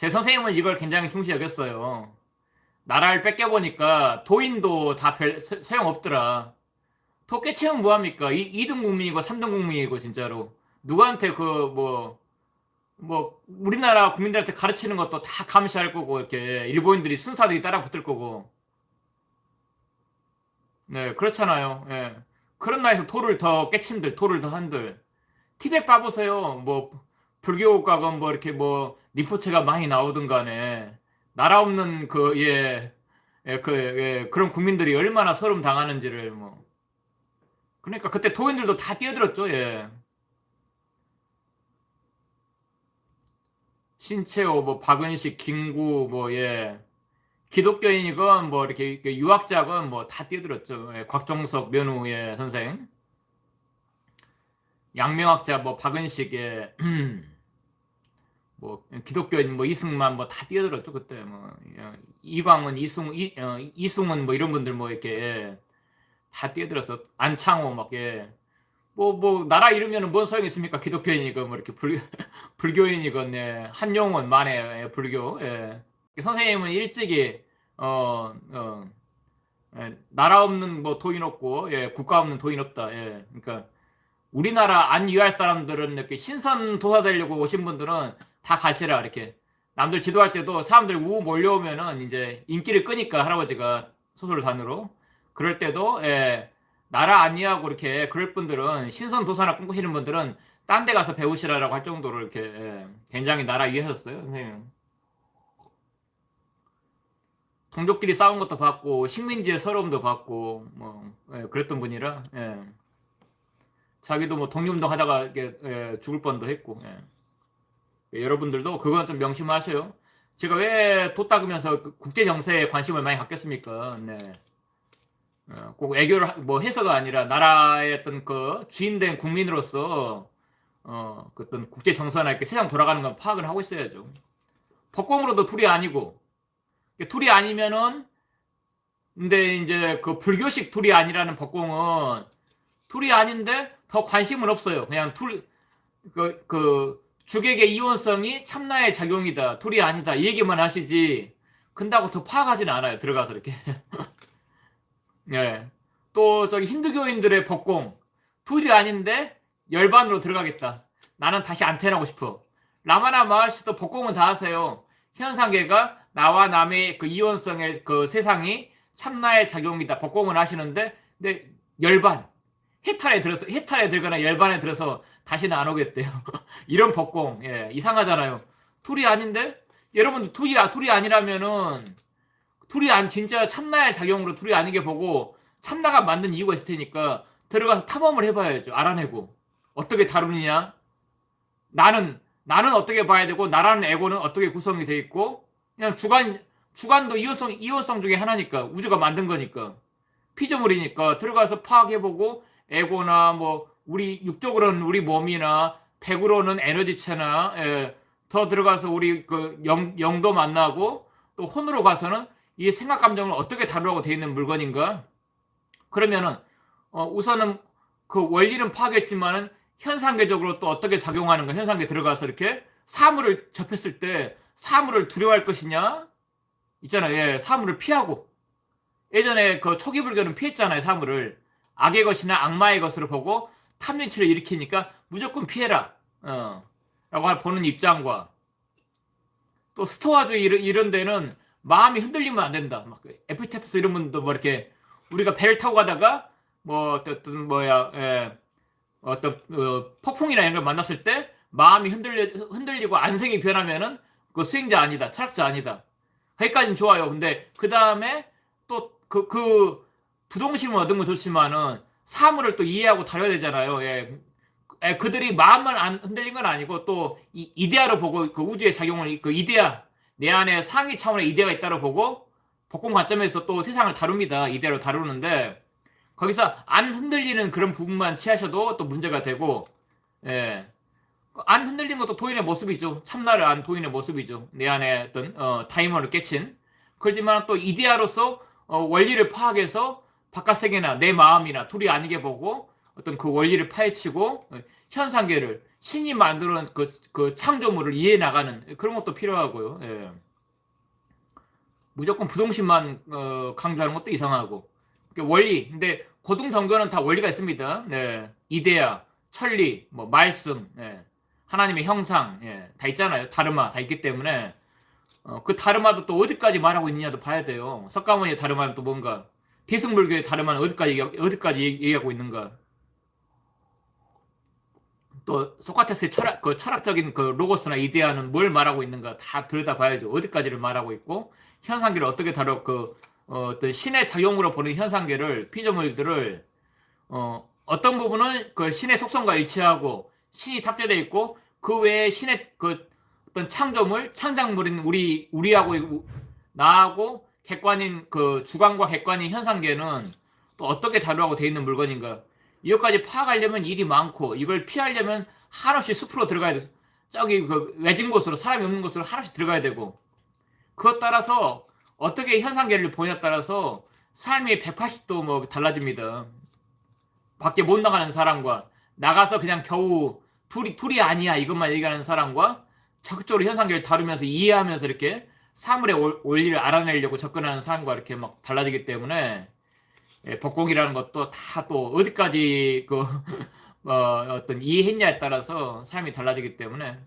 제 선생님은 이걸 굉장히 중시 여겼어요. 나라를 뺏겨보니까 도인도 다 별 소용 없더라. 도 깨치면 뭐합니까? 이, 2등 국민이고 3등 국민이고 진짜로 누구한테 그 뭐 뭐 우리나라 국민들한테 가르치는 것도 다 감시할 거고 이렇게 일본인들이 순사들이 따라 붙을 거고 네 그렇잖아요 예 그런 나라에서 도를 더 깨친들 도를 더 한들 티벳 봐보세요 뭐 불교가건 뭐 이렇게 뭐 리포체가 많이 나오든 간에 나라 없는 그 예 예, 그, 예, 그런 국민들이 얼마나 서름 당하는지를 뭐. 그러니까 그때 도인들도 다 뛰어들었죠 예. 신채호, 뭐 박은식, 김구, 뭐 예, 기독교인이건 뭐 이렇게 유학자건 뭐 다 뛰어들었죠. 예, 곽종석, 면우 예, 선생, 양명학자, 뭐 박은식, 예, 뭐 기독교인, 뭐 이승만 뭐 다 뛰어들었죠 그때 뭐 예, 이광은, 이승, 이, 어, 이승은 뭐 이런 분들 뭐 이렇게 예, 다 뛰어들었어. 안창호 막 예. 뭐, 뭐, 나라 이름면은 뭔 소용이 있습니까? 기독교인이건, 뭐, 이렇게 불, 불교인이건, 예. 한용운, 만에, 예, 불교, 예. 선생님은 일찍이, 어, 어, 예, 나라 없는 뭐 도인 없고, 예, 국가 없는 도인 없다, 예. 그러니까, 우리나라 안 유할 사람들은 이렇게 신선 도사 되려고 오신 분들은 다 가시라, 이렇게. 남들 지도할 때도 사람들 우 몰려오면은 이제 인기를 끄니까 할아버지가 소설단으로. 그럴 때도, 예, 나라 아니하고 이렇게 그럴 분들은 신선 도사나 꿈꾸시는 분들은 딴 데 가서 배우시라라고 할 정도로 이렇게 예, 굉장히 나라 위하셨어요 선생님. 동족끼리 싸운 것도 봤고 식민지의 서러움도 봤고 뭐 예, 그랬던 분이라 예. 자기도 뭐 독립운동 하다가 이렇게, 예, 죽을 뻔도 했고 예. 여러분들도 그건 좀 명심하셔요. 제가 왜 돛닦으면서 그 국제 정세에 관심을 많이 갖겠습니까? 네. 어, 꼭 애교를 하- 뭐 해서가 아니라 나라의 어떤 그 주인된 국민으로서 어, 그 어떤 국제 정서나 이렇게 세상 돌아가는 건 파악을 하고 있어야죠. 법공으로도 둘이 아니고 둘이 아니면은 근데 이제 그 불교식 둘이 아니라는 법공은 둘이 아닌데 더 관심은 없어요. 그냥 둘 그, 그 주객의 이원성이 참나의 작용이다. 둘이 아니다. 이 얘기만 하시지. 근다고 더 파악하지는 않아요. 들어가서 이렇게. 예. 또 저기 힌두교인들의 법공 둘이 아닌데 열반으로 들어가겠다. 나는 다시 안테나고 싶어. 라마나 마하시도 법공은 다 하세요. 현상계가 나와 남의 그 이원성의 그 세상이 참나의 작용이다. 법공을 하시는데 근데 열반 해탈에 들어서 해탈에 들거나 열반에 들어서 다시는 안 오겠대요. 이런 법공 예, 이상하잖아요. 둘이 아닌데 여러분들 둘이 둘이 아니라면은 둘이 안 진짜 참나의 작용으로 둘이 아니게 보고 참나가 만든 이유가 있을 테니까 들어가서 탐험을 해봐야죠. 알아내고 어떻게 다루느냐. 나는 나는 어떻게 봐야 되고 나라는 에고는 어떻게 구성이 돼 있고 그냥 주관 주관도 이원성 이원성 중에 하나니까 우주가 만든 거니까 피조물이니까 들어가서 파악해보고 에고나 뭐 우리 육적으로는 우리 몸이나 백으로는 에너지체나 예, 더 들어가서 우리 그 영, 영도 만나고 또 혼으로 가서는 이 생각 감정을 어떻게 다루라고 돼 있는 물건인가? 그러면은 어, 우선은 그 원리는 파악했지만은 현상계적으로 또 어떻게 작용하는가? 현상계 들어가서 이렇게 사물을 접했을 때 사물을 두려워할 것이냐? 있잖아요. 예, 사물을 피하고. 예전에 그 초기 불교는 피했잖아요 사물을 악의 것이나 악마의 것으로 보고 탐진치를 일으키니까 무조건 피해라 어, 라고 보는 입장과 또 스토아주의 이런, 이런 데는 마음이 흔들리면 안 된다. 막 에피테토스 이런 분도 뭐 이렇게 우리가 배를 타고 가다가 뭐 어떤 뭐야 예, 어떤 어, 폭풍이나 이런 걸 만났을 때 마음이 흔들리, 흔들리고 안생이 변하면은 그 수행자 아니다, 철학자 아니다. 거기까지는 좋아요. 근데 그 다음에 또 그 그 부동심을 얻은 건 좋지만은 사물을 또 이해하고 다뤄야 되잖아요. 예. 예, 그들이 마음만 안 흔들린 건 아니고 또 이 이데아로 보고 그 우주의 작용을 그 이데아 내 안에 상위 차원의 이데아가 있다고 보고 복공 관점에서 또 세상을 다룹니다. 이대로 다루는데 거기서 안 흔들리는 그런 부분만 취하셔도 또 문제가 되고 예. 안 흔들리는 것도 도인의 모습이죠. 참나를 안 도인의 모습이죠. 내 안에 어떤 어, 타이머를 깨친 그렇지만 또 이데아로서 어, 원리를 파악해서 바깥 세계나 내 마음이나 둘이 아니게 보고 어떤 그 원리를 파헤치고 어, 현상계를 신이 만들어낸 그, 그 창조물을 이해해 나가는 그런 것도 필요하고요. 예. 무조건 부동심만 어, 강조하는 것도 이상하고 그러니까 원리 근데 고등 종교는 다 원리가 있습니다. 네. 이데아, 천리, 뭐 말씀, 예. 하나님의 형상 예. 다 있잖아요. 다르마 다 있기 때문에 어, 그 다르마도 또 어디까지 말하고 있느냐도 봐야 돼요. 석가모니의 다르마는 또 뭔가 비승불교의 다르마는 어디까지 얘기, 어디까지 얘기- 얘기하고 있는가? 또 소크라테스의 철학 그 철학적인 그 로고스나 이데아는 뭘 말하고 있는가 다 들여다봐야죠. 어디까지를 말하고 있고 현상계를 어떻게 다뤄 그 어, 어떤 신의 작용으로 보는 현상계를 피조물들을 어, 어떤 부분은 그 신의 속성과 일치하고 신이 탑재되어 있고 그 외에 신의 그 어떤 창조물 창작물인 우리 우리하고 우- 나하고 객관인 그 주관과 객관인 현상계는 또 어떻게 다루라고 되어 있는 물건인가 이것까지 파악하려면 일이 많고 이걸 피하려면 한없이 숲으로 들어가야 돼. 저기 그 외진 곳으로 사람이 없는 곳으로 한없이 들어가야 되고 그것 따라서 어떻게 현상계를 보냐에 따라서 삶이 180도 뭐 달라집니다. 밖에 못 나가는 사람과 나가서 그냥 겨우 둘이 둘이 아니야 이것만 얘기하는 사람과 적극적으로 현상계를 다루면서 이해하면서 이렇게 사물의 올- 원리를 알아내려고 접근하는 사람과 이렇게 막 달라지기 때문에 예, 법공이라는 것도 다 또 어디까지 그 어, 어떤 이해했냐에 따라서 삶이 달라지기 때문에